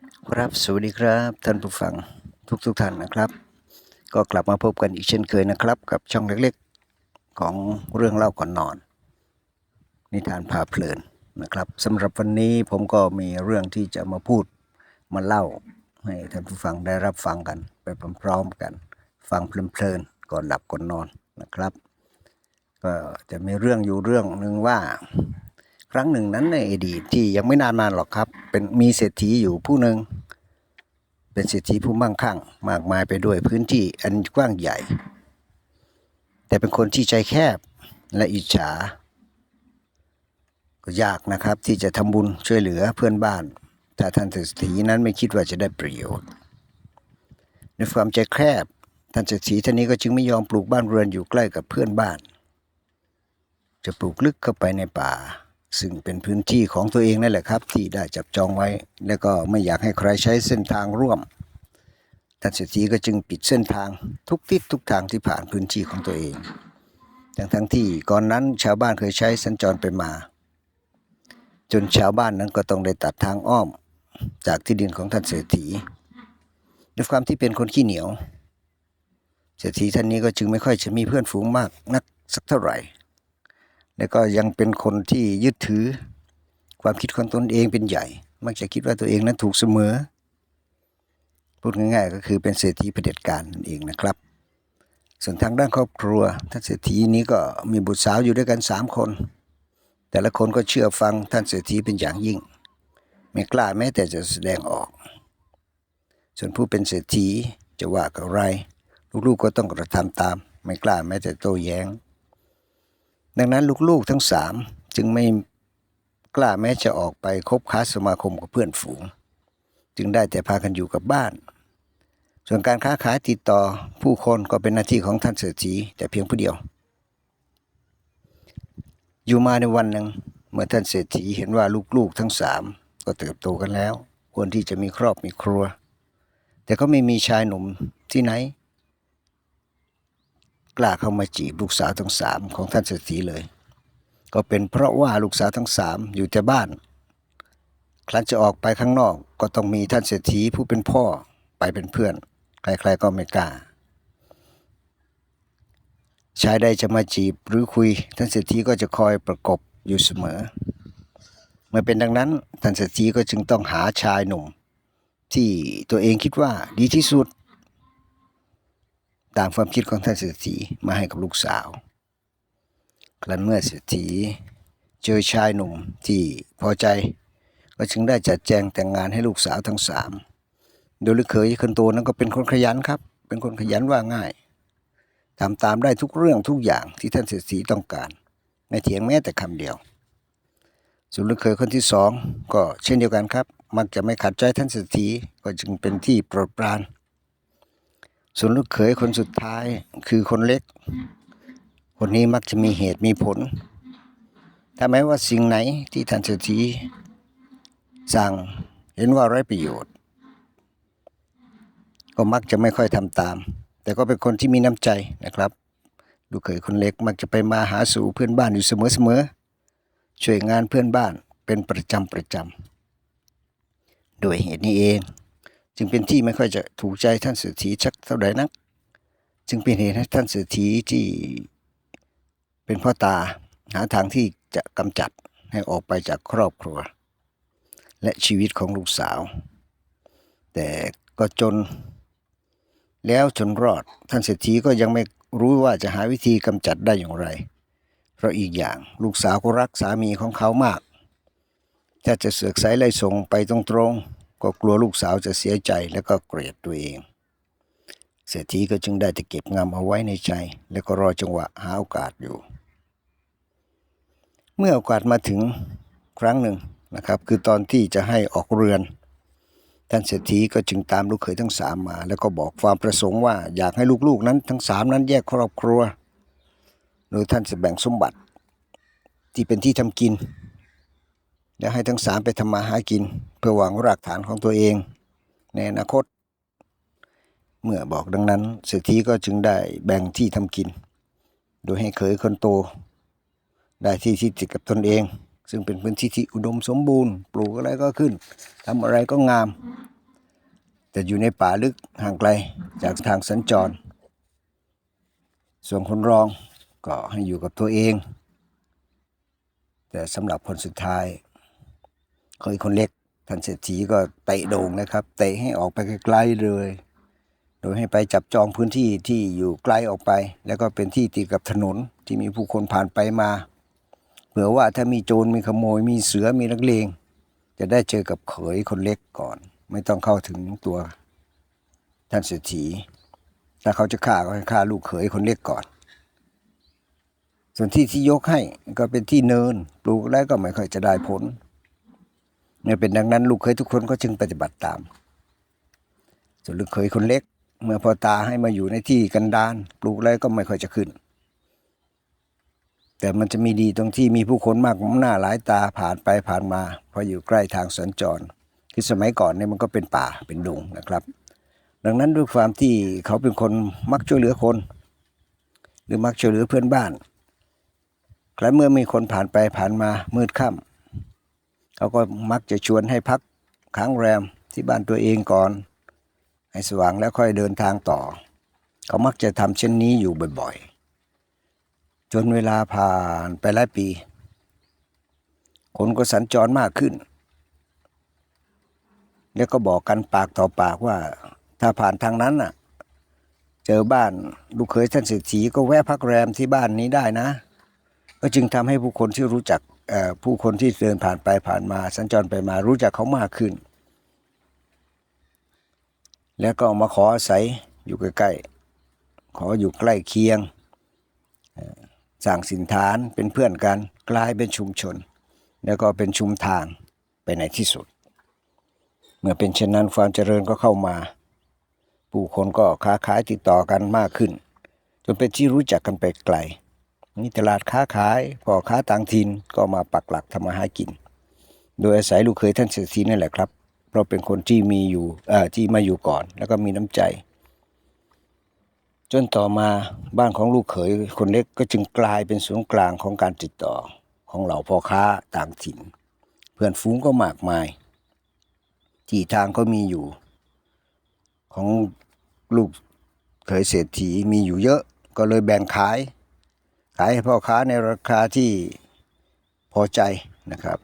ครับสวัสดีครับท่านผู้ฟังทุกทุกท่านนะครับ ก็กลับมาพบกันอีกเช่นเคยนะครับ กับช่องเล็กๆของเรื่องเล่าก่อนนอน นิทานพาเพลินนะครับสำหรับวันนี้ผมก็มีเรื่องที่จะมาพูดมาเล่า ให้ท่านผู้ฟังได้รับฟังกัน ไปพร้อมๆกัน ฟังเพลินๆก่อนหลับก่อนนอนนะครับ ก็จะมีเรื่องอยู่เรื่องหนึ่งว่า ครั้งหนึ่งนั้นในอดีตที่ยังไม่นานมาหรอกครับ เป็นมีเศรษฐีอยู่ผู้หนึ่งเป็นเศรษฐีผู้มั่งคั่ง มากมายไปด้วยพื้นที่อันกว้างใหญ่ แต่เป็นคนที่ใจแคบและอิจฉา ก็ยากนะครับที่จะทำบุญช่วยเหลือเพื่อนบ้าน ถ้าท่านเศรษฐีนั้นไม่คิดว่าจะได้ประโยชน์ในความใจแคบท่านเศรษฐีท่านนี้ก็จึงไม่ยอมปลูกบ้านเรือนอยู่ใกล้กับเพื่อนบ้าน จะปลูกลึกเข้าไปในป่า ซึ่งเป็นพื้นที่ของตัวเองนั่นแหละครับ ที่ได้จับจองไว้ แล้วก็ไม่อยากให้ใครใช้เส้นทางร่วมท่านเศรษฐีก็จึงปิดเส้นทางทุกทิศทุกทางที่ผ่านพื้นที่ของตัวเอง ทั้งทั้งที่ก่อนนั้นชาวบ้านเคยใช้สัญจรไปมา จนชาวบ้านนั้นก็ต้องได้ตัดทางอ้อม จากที่ดินของท่านเศรษฐีด้วยความที่เป็นคนขี้เหนียว เศรษฐีท่านนี้ก็จึงไม่ค่อยจะมีเพื่อนฝูงมากนักสักเท่าไหร่ แล้วก็ยังเป็นคนที่ยึดถือความคิดของตนเองเป็นใหญ่ มักจะคิดว่าตัวเองนั้นถูกเสมอ พูดง่ายๆ ก็คือเป็นเศรษฐีเผด็จการนั่นเองนะครับ ส่วนทางด้านครอบครัวท่านเศรษฐีนี้ก็มีบุตรสาวอยู่ด้วยกันสามคน แต่ละคนก็เชื่อฟังท่านเศรษฐีเป็นอย่างยิ่ง ไม่กล้าแม้แต่จะแสดงออก ส่วนผู้เป็นเศรษฐีจะว่ากับไร ลูกๆก็ต้องกระทำตาม ไม่กล้าแม้แต่โต้แย้ง ดังนั้นลูกๆทั้งสามจึงไม่กล้าแม้จะออกไปคบค้าสมาคมกับเพื่อนฝูง จึงได้แต่พากันอยู่กับบ้าน ส่วนการค้าขายติดต่อผู้คนก็เป็นหน้าที่ของท่านเศรษฐีแต่เพียงผู้เดียว อยู่มาในวันหนึ่งเมื่อท่านเศรษฐีเห็นว่าลูกๆทั้งสามก็เติบโตกันแล้ว ควรที่จะมีครอบมีครัว แต่ก็ไม่มีชายหนุ่มที่ไหน กล้าเข้ามาจีบลูกสาวทั้งสามของท่านเศรษฐีเลย ก็เป็นเพราะว่าลูกสาวทั้งสามอยู่แต่บ้าน ครั้นจะออกไปข้างนอกก็ต้องมีท่านเศรษฐีผู้เป็นพ่อไปเป็นเพื่อน ใครๆก็ไม่กล้าชายใดจะมาจีบหรือคุย ท่านเศรษฐีก็จะคอยประกบอยู่เสมอ เมื่อเป็นดังนั้นท่านเศรษฐีก็จึงต้องหาชายหนุ่ม ที่ตัวเองคิดว่าดีที่สุด ตามความคิดของท่านเศรษฐีมาให้กับลูกสาว ครั้นเมื่อเศรษฐีเจอชายหนุ่มที่พอใจ ก็จึงได้จัดแจงแต่งงานให้ลูกสาวทั้งสามโดยลูกเขยคนโตนั้นก็เป็นคนขยันครับ เป็นคนขยันว่าง่ายทำตามได้ทุกเรื่องทุกอย่างที่ท่านเศรษฐีต้องการไม่เถียงแม้แต่คำเดียว ส่วนลูกเขยคนที่สองก็เช่นเดียวกันครับ มักจะไม่ขัดใจท่านเศรษฐีก็จึงเป็นที่โปรดปราน ส่วนลูกเขยคนสุดท้ายคือคนเล็ก คนนี้มักจะมีเหตุมีผล ถ้าแม้ว่าสิ่งไหนที่ท่านเศรษฐีสั่งเห็นว่าไร้ประโยชน์ ก็มักจะไม่ค่อยทำตาม แต่ก็เป็นคนที่มีน้ำใจนะครับ ลูกเขยคนเล็กมักจะไปมาหาสู่เพื่อนบ้านอยู่เสมอๆช่วยงานเพื่อนบ้านเป็นประจำประจำโดยเหตุนี้เอง จึงเป็นที่ไม่ค่อยจะถูกใจท่านเศรษฐีชักเท่าใดนัก จึงเป็นเหตุให้ท่านเศรษฐีที่เป็นพ่อตาหาทางที่จะกำจัดให้ออกไปจากครอบครัว และชีวิตของลูกสาว แต่ก็จนแล้วจนรอดท่านเศรษฐีก็ยังไม่รู้ว่าจะหาวิธีกำจัดได้อย่างไร เพราะอีกอย่างลูกสาวก็รักสามีของเขามาก ถ้าจะเสือกสายไล่ส่งไปตรงๆ ก็กลัวลูกสาวจะเสียใจและก็เกลียดตัวเอง เศรษฐีก็จึงได้แต่เก็บงำเอาไว้ในใจ แล้วก็รอจังหวะหาโอกาสอยู่ เมื่อโอกาสมาถึงครั้งหนึ่งนะครับ คือตอนที่จะให้ออกเรือน ท่านเศรษฐีก็จึงตามลูกเขยทั้งสามมา แล้วก็บอกความประสงค์ว่าอยากให้ลูกๆนั้นทั้งสามนั้นแยกครอบครัว โดยท่านจะแบ่งสมบัติที่เป็นที่ทำกิน และให้ทั้งสามไปทำมาหากิน เพื่อหวังรากฐานของตัวเอง ในอนาคต เมื่อบอกดังนั้นเศรษฐีก็จึงได้แบ่งที่ทำกิน โดยให้เขยคนโต ได้ที่ที่ติดกับตนเอง ซึ่งเป็นพื้นที่ที่อุดมสมบูรณ์ ปลูกอะไรก็ขึ้นทำอะไรก็งาม แต่อยู่ในป่าลึกห่างไกลจากทางสัญจร ส่วนคนรองก็ให้อยู่กับตัวเอง แต่สำหรับคนสุดท้าย เคยคนเล็กท่านเศรษฐีก็เตะโด่งนะครับเตะให้ออกไปไกลๆเลย โดยให้ไปจับจองพื้นที่ที่อยู่ไกลออกไป แล้วก็เป็นที่ติดกับถนนที่มีผู้คนผ่านไปมาเผื่อว่าถ้ามีโจรมีขโมยมีเสือมีนักเลงจะได้เจอกับเขยคนเล็กก่อน ไม่ต้องเข้าถึงตัวท่านเศรษฐีถ้าเขาจะฆ่าก็ให้ฆ่าลูกเขยคนเล็กก่อน ส่วนที่ที่ยกให้ก็เป็นที่เนินปลูกแล้วก็ไม่ค่อยจะได้ผล เนี่ยเป็นดังนั้นลูกเขยทุกคนก็จึงปฏิบัติตาม ส่วนลูกเขยคนเล็ก เมื่อพ่อตาให้มาอยู่ในที่กันดานปลูกแล้วก็ไม่ค่อยจะขึ้น แต่มันจะมีดีตรงที่มีผู้คนมากหน้าหลายตาผ่านไปผ่านมาพราะอยู่ใกล้ทางสัญจรคือสมัยก่อนเนี่ยมันก็เป็นป่าเป็นดงนะครับ ดังนั้นด้วยความที่เขาเป็นคนมักช่วยเหลือคน หรือมักช่วยเหลือเพื่อนบ้านใครเมื่อมีคนผ่านไปผ่านมามืดค่ำ เขาก็มักจะชวนให้พักค้างแรมที่บ้านตัวเองก่อน ให้สว่างแล้วค่อยเดินทางต่อ เขามักจะทำเช่นนี้อยู่บ่อยๆ จนเวลาผ่านไปหลายปี คนก็สัญจรมากขึ้น แล้วก็บอกกันปากต่อปากว่า ถ้าผ่านทางนั้นน่ะ เจอบ้านลูกเขยท่านเศรษฐีก็แวะพักแรมที่บ้านนี้ได้นะ ก็จึงทำให้ผู้คนที่รู้จัก ผู้คนที่เดินผ่านไปผ่านมา สัญจรไปมารู้จักเขามากขึ้น แล้วก็มาขออาศัยอยู่ใกล้ๆขออยู่ใกล้เคียงเอ่อสร้างสินฐานเป็นเพื่อนกันกลายเป็นชุมชน แล้วก็เป็นชุมทางไปในที่สุด เมื่อเป็นเช่นนั้นความเจริญก็เข้ามา ผู้คนก็ค้าขายติดต่อกันมากขึ้น จนเป็นที่รู้จักกันไปไกล มีตลาดค้าขายพ่อค้าต่างถิ่นก็มาปักหลักทำมาหากิน โดยอาศัยลูกเคยท่านเศรษฐีนั่นแหละครับ เพราะเป็นคนที่มีอยู่เอ่อที่มาอยู่ก่อน แล้วก็มีน้ำใจ จนต่อมาบ้านของลูกเขยคนเล็กก็จึงกลายเป็นศูนย์กลางของการติดต่อของเหล่าพ่อค้าต่างถิ่น เพื่อนฝูงก็มากมาย ที่ทางก็มีอยู่ ของลูกเขยเศรษฐีมีอยู่เยอะก็เลยแบ่งขาย ขายให้พ่อค้าในราคาที่พอใจนะครับ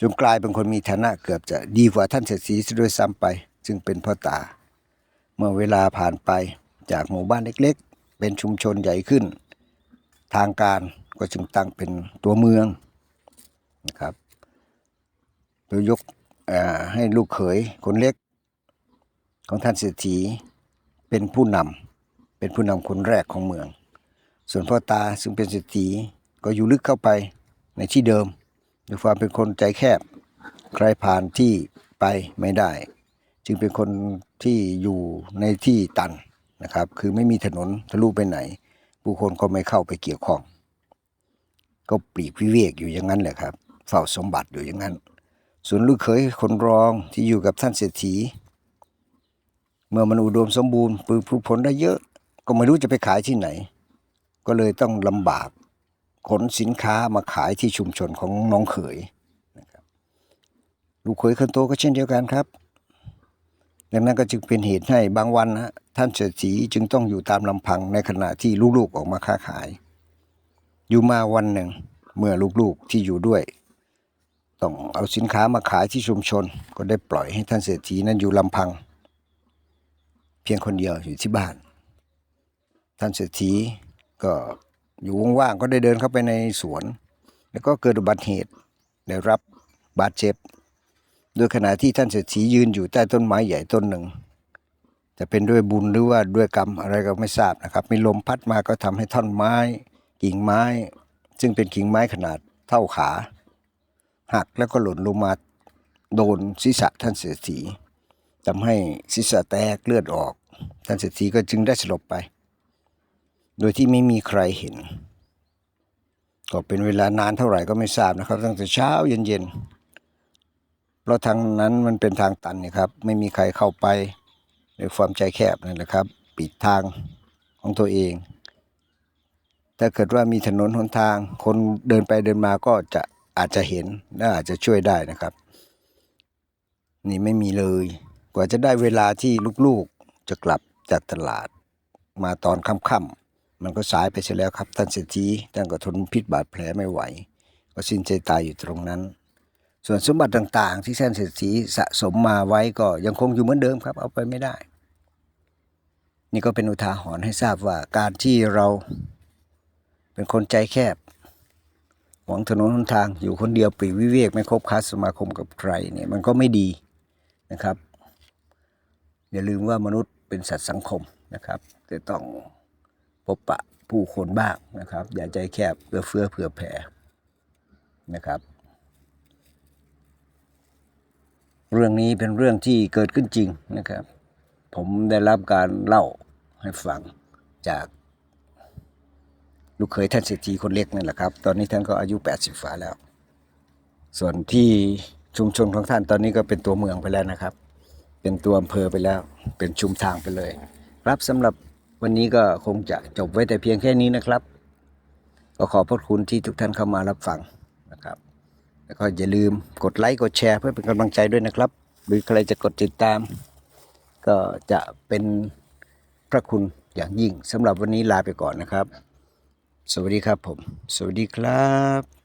จนกลายเป็นคนมีฐานะเกือบจะดีกว่าท่านเศรษฐีซะด้วยซ้ำไปจึงเป็นพ่อตา เมื่อเวลาผ่านไปจากหมู่บ้านเล็กๆ เป็นชุมชนใหญ่ขึ้น ทางการก็จึงตั้งเป็นตัวเมืองนะครับโดยยกให้ลูกเขยคนเล็กของท่านเศรษฐีเป็นผู้นำเป็นผู้นำคนแรกของเมือง ส่วนพ่อตาซึ่งเป็นเศรษฐีก็อยู่ลึกเข้าไปในที่เดิมด้วยความเป็นคนใจแคบ ใครผ่านที่ไปไม่ได้ จึงเป็นคนที่อยู่ในที่ตันนะครับ คือไม่มีถนนทะลุไปไหน ผู้คนก็ไม่เข้าไปเกี่ยวข้อง ก็ปลีกวิเวกอยู่อย่างนั้นแหละครับ เฝ้าสมบัติอยู่อย่างนั้น ส่วนลูกเขยคนรองที่อยู่กับท่านเศรษฐี เมื่อมันอุดมสมบูรณ์ปลูกผลได้เยอะ ก็ไม่รู้จะไปขายที่ไหน ก็เลยต้องลำบากขนสินค้ามาขายที่ชุมชนของน้องเขยนะครับลูกเขยคนโตก็เช่นเดียวกันครับ ดังนั้นก็จึงเป็นเหตุให้บางวันนะท่านเศรษฐีจึงต้องอยู่ตามลำพังในขณะที่ลูกๆออกมาค้าขาย อยู่มาวันหนึ่งเมื่อลูกๆที่อยู่ด้วย ต้องเอาสินค้ามาขายที่ชุมชน ก็ได้ปล่อยให้ท่านเศรษฐีนั้นอยู่ลำพัง เพียงคนเดียวอยู่ที่บ้าน ท่านเศรษฐี ก็อยู่ว่างๆก็ได้เดินเข้าไปในสวน แล้วก็เกิดอุบัติเหตุได้รับบาดเจ็บ โดยขณะที่ท่านเศรษฐียืนอยู่ใต้ต้นไม้ใหญ่ต้นหนึ่ง จะเป็นด้วยบุญหรือว่าด้วยกรรมอะไรก็ไม่ทราบนะครับ มีลมพัดมาก็ทำให้ท่อนไม้ กิ่งไม้ ซึ่งเป็นกิ่งไม้ขนาดเท่าขา หักแล้วก็หล่นลงมาโดนศีรษะท่านเศรษฐีทำให้ศีรษะแตกเลือดออก ท่านเศรษฐีก็จึงได้สลบไป โดยที่ไม่มีใครเห็น ก็เป็นเวลานานเท่าไหร่ก็ไม่ทราบนะครับ ตั้งแต่เช้าเย็นๆเพราะทางนั้นมันเป็นทางตันนี่ครับ ไม่มีใครเข้าไปด้วยความใจแคบนั่นแหละครับ ปิดทางของตัวเอง ถ้าเกิดว่ามีถนนหนทาง คนเดินไปเดินมาก็จะอาจจะเห็นและอาจจะช่วยได้นะครับ นี่ไม่มีเลย กว่าจะได้เวลาที่ลูกๆจะกลับจากตลาดมาตอนค่ำๆ มันก็สายไปเสียแล้วครับ ท่านเศรษฐีท่านก็ทนพิษบาดแผลไม่ไหว ก็สิ้นใจตายอยู่ตรงนั้น ส่วนสมบัติต่างๆ ที่ท่านเศรษฐีสะสมมาไว้ก็ยังคงอยู่เหมือนเดิมครับ เอาไปไม่ได้ นี่ก็เป็นอุทาหรณ์ให้ทราบว่าการที่เราเป็นคนใจแคบหวังถนนหนทางอยู่คนเดียวปรีวิเวกไม่คบค้าสมาคมกับใครเนี่ยมันก็ไม่ดีนะครับ อย่าลืมว่ามนุษย์เป็นสัตว์สังคมนะครับจะต้อง พบปะผู้คนบ้างนะครับ อย่าใจแคบเพื่อเฟื้อเผื่อแผ่นะครับ เรื่องนี้เป็นเรื่องที่เกิดขึ้นจริงนะครับ ผมได้รับการเล่าให้ฟังจากลูกเขยท่านเศรษฐีคนเล็กนั่นแหละครับ ตอนนี้ท่านก็อายุ 80ฝ่าแล้ว ส่วนที่ชุมชนของท่านตอนนี้ก็เป็นตัวเมืองไปแล้วนะครับ เป็นตัวอำเภอไปแล้ว เป็นชุมทางไปเลย ครับสำหรับ วันนี้ก็คงจะจบไว้แต่เพียงแค่นี้นะครับ ก็ขอบพระคุณที่ทุกท่านเข้ามารับฟังนะครับ แล้วก็อย่าลืมกดไลค์กดแชร์เพื่อเป็นกำลังใจด้วยนะครับ หรือใครจะกดติดตาม ก็จะเป็นพระคุณอย่างยิ่งสำหรับวันนี้ลาไปก่อนนะครับ สวัสดีครับผม สวัสดีครับ